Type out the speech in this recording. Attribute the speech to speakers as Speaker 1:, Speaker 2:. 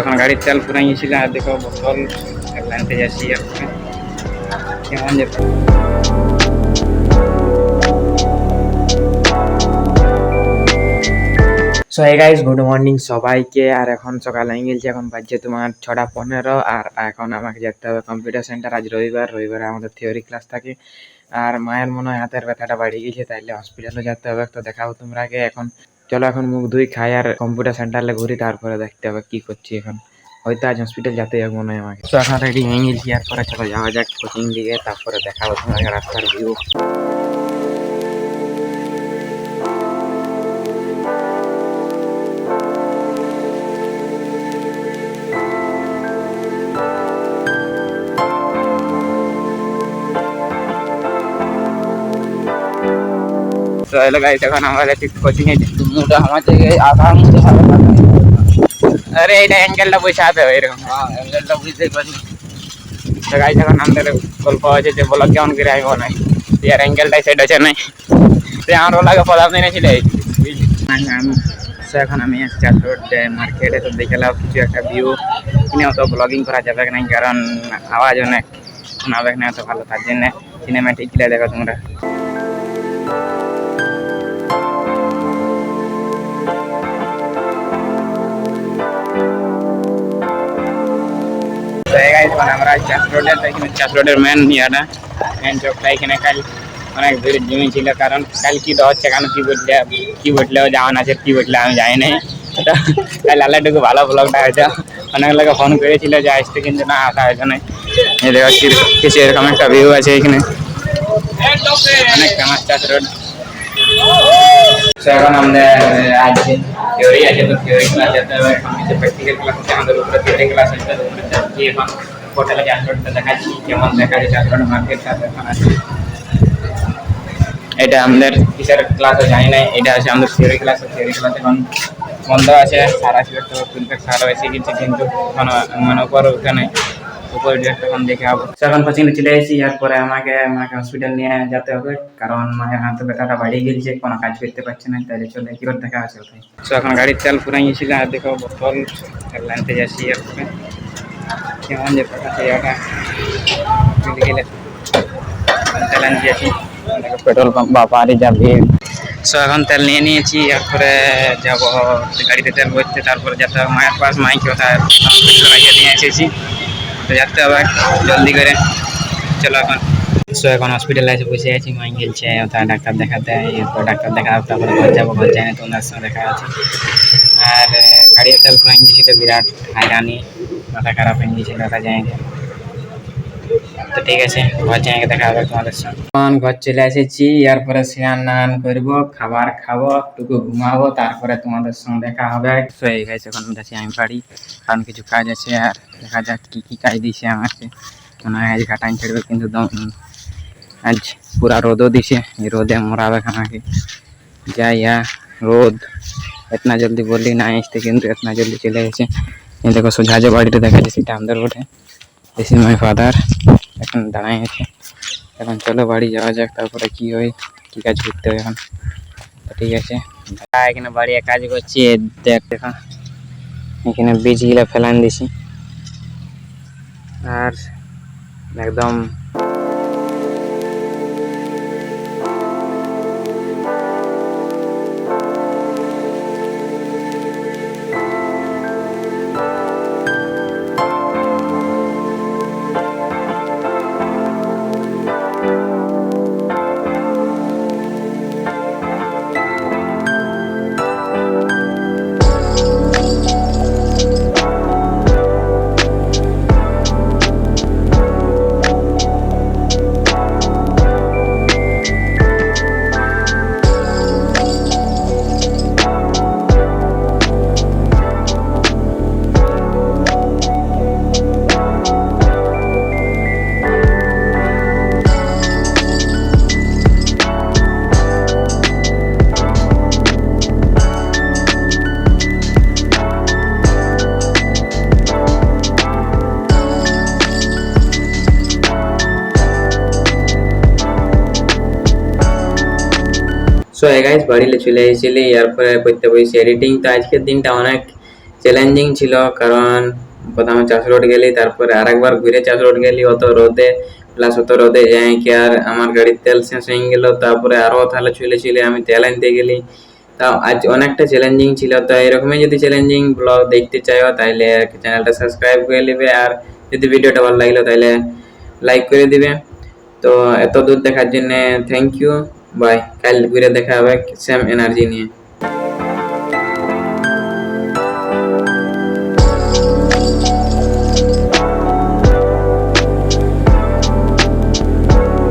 Speaker 1: এখন গাড়ির তেল পুরাই গেছিল আর দেখো বোতল আনতে যাচ্ছি কেমন so hey guys good morning সবাইকে, আর এখন সকাল গেছে, এখন বাজছে তোমার ছটা পনেরো, আর এখন আমাকে যেতে হবে কম্পিউটার সেন্টার আজ রবিবার, রবিবারে আমাদের থিওরি ক্লাস থাকে। আর মায়ের মনে হয় হাতের ব্যথাটা বাড়িয়ে গেছে, তাইলে হসপিটালে যেতে হবে, তো দেখাবো তোমরা আগে এখন। চলো এখন মুখ ধুই, খাই আর কম্পিউটার সেন্টারে ঘুরি, তারপরে দেখতে হবে কি করছি এখন। হয়তো আজ হসপিটাল যেতে হবে মনে হয় আমাকে। তো এখন রেডি হয়ে গেছি আর পরে চলো যাওয়া যাক কোচিং দিকে, তারপরে দেখা তোমাকে রাস্তার ভিউ তো হলো গাইস এখন আমাদের কোচিং এ মুটা আমার থেকে আধা মুটা আরে এটা অ্যাঙ্গেলটা বসাতে হবে এরকম। হ্যাঁ অ্যাঙ্গেলটা বুঝতে পারি তো গাইস এখন আমাদের গল্প আছে যে ব্লগ কেমন করে আইব নাই। ইয়ার অ্যাঙ্গেলটাই সেট আছে নাই। তো আমার ওলাকে দিনেছিল আমি তো এখন আমি চারশোট মার্কেটে তো দেখলাম কিছু একটা ভিউ কিনে অত ব্লগিং করা যাবে না কারণ আওয়াজ অনেক। শোনাবে না অত ভালো তার জন্য কিলে দেখো তোমরা। চাষ রোডের এখানে চাষ রোডের মেন ইয়াটা। মেন চোখটা এখানে কাল অনেক ভিড় জমি ছিল, কারণ কাল কি হচ্ছে কেন কি বললে কি বললেও যাওয়া আছে কি বললে আমি যাই নাই। তো কাল আল্লাহটুকু ভালো ব্লগটা হয়েছে অনেক লোকে ফোন করেছিল যে আসতে কিন্তু না আসা হয়েছে না এই দেখো কি- কিছু এরকম একটা ভিউ আছে এখানে। অনেক ফেমাস চাষ রোড তো এখন আমাদের আজ থিওরি আছে, তো থিওরি ক্লাস যেতে হবে এখন কিছু প্র্যাকটিক্যাল ক্লাস আছে, আমাদের উপরে থিওরি ক্লাস আছে, তো উপরে যাচ্ছি এখন। হোটেলে চাষবাসটা দেখাচ্ছি কেমন দেখা যায় চাষবাস মার্কেট আছে এটা আমাদের টিচার ক্লাসও জানি না এটা আছে আমাদের থিওরি ক্লাস থিওরি ক্লাস এখন বন্ধ আছে স্যার আসবে তো কিন্তু স্যারও এসে গেছে কিন্তু এখনও মানে উপরে উঠে নাই উপরে দিয়ে তখন দেখে হব এখন কোচিংয়ে চলে এসেছি এরপরে আমাকে আমাকে হসপিটাল নিয়ে যেতে হবে কারণ মায়ের হাতে ব্যথাটা বাড়িয়ে গেছে কোনো কাজ করতে পারছে না তাই চলে কি করে দেখা আছে ওখানে তো এখন গাড়ির তেল পুরাই গেছিল আর দেখো বোতল তেল আনতে যাচ্ছি এরপরে। তেল আনতে যাচ্ছি পেট্রোল পাম্প বা পাহাড়ে যাবে সো এখন তেল নিয়ে নিয়েছি এরপরে যাব গাড়িতে তেল ভরতে তারপরে যেতে মায়ের পাশ মাইকে কোথায় লাগিয়ে দিয়ে এসেছি। তো যেতে হবে জলদি করে। চলো এখন। সো এখন হসপিটালে এসে বসে আছি মাই গেলছে ওটা ডাক্তার দেখাতে এরপর ডাক্তার দেখা তারপরে ঘর যাব ঘর যাই না তো ওনার সঙ্গে দেখা আছে আর তেল ফুরাই গিয়েছিল বিরাট হাইরানি মাথা খারাপ হয়ে গিয়েছিল দেখা যায় তো ঠিক আছে ঘর যাই দেখা হবে তোমাদের এখন ঘর চলে এসেছি এরপরে স্নান নান করব খাবার খাব টুকু ঘুমাবো তারপরে তোমাদের সঙ্গে দেখা হবে তো এই গাইছে এখন যাচ্ছি আমি বাড়ি। কারণ কিছু কাজ আছে, আর দেখা যাক কি কি কাজ দিছে আমাকে। মনে আজ ঘাটাই ছেড়বে, কিন্তু আজ পুরা রোদও দিছে। এই রোদে মরাবে আমাকে। যাই রোদ। এতনা জলদি বললি, না আসতে কিন্তু এতনা জলদি চলে এই দেখো, সোজা যে বাড়িটা দেখা যাচ্ছে সেটা আমাদের বটে। দিস ইজ মাই ফাদার এখন দাঁড়াই আছে। এখন চলো বাড়ি যাওয়া যাক, তারপরে কি হয়, কি কাজ করতে হবে এখন। ঠিক আছে। এখানে বাড়ি কাজ করছি দেখ, দেখা। এখানে বীজগুলো ফেলান দিছি। আর একদম সো গাইস বাড়িতে চলে এসেছিলি, এরপরে করতে বসে এডিটিং তো আজকের দিনটা অনেক
Speaker 2: চ্যালেঞ্জিং ছিল, কারণ প্রথমে চাষ রোড গেলি, তারপরে আরেকবার ঘুরে চাষ রোড গেলি, অত রোদে প্লাস অত রোদে যাই কি আর, আমার গাড়ির তেল শেষ হয়ে গেল, তারপরে আরও তাহলে চলে চলে আমি তেল আনতে গেলি। তা আজ অনেকটা চ্যালেঞ্জিং ছিল, তো এরকমই যদি চ্যালেঞ্জিং ব্লগ দেখতে চাও তাহলে চ্যানেলটা সাবস্ক্রাইব করে নেবে, আর যদি ভিডিওটা ভালো লাগল তাহলে লাইক করে দিবে। তো এত দূর দেখার জন্য থ্যাংক ইউ বাই কাল ঘুরে দেখা হবে সেম এনার্জি নিয়ে।